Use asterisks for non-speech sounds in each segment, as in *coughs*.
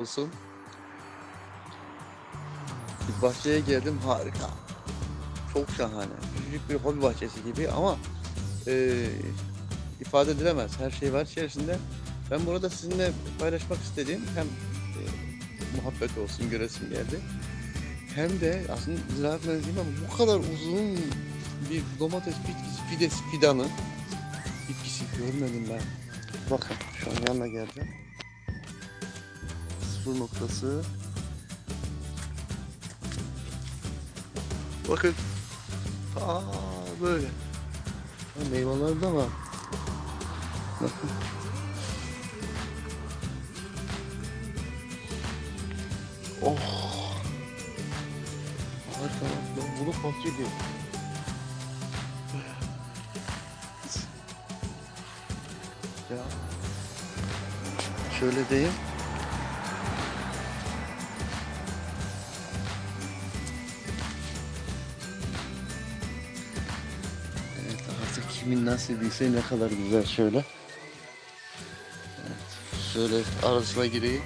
olsun. Bir bahçeye geldim harika. Çok şahane. Küçücük bir hobi bahçesi gibi ama e, ifade edilemez. Her şey var içerisinde. Ben burada sizinle paylaşmak istediğim hem e, muhabbet olsun göresim geldi. Hem de aslında ziraat mühendisiyim ama bu kadar uzun bir domates bitkisi, fidesi, fidanı bitkisi görmedim ben. Bakın şu an yanına geleceğim. Sıfır noktası. Bakın. Aa böyle. Ha, meyveler de var. Bakın. Oh. Harika. Ben bunu fasulye. Ya. Şöyle diyeyim. Kimin nasibiyse ne kadar güzel şöyle. Evet, şöyle arasına gireyim.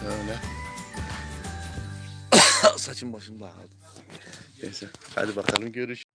Şöyle. *coughs* Saçım başım dağıldı. Neyse hadi bakalım görüş.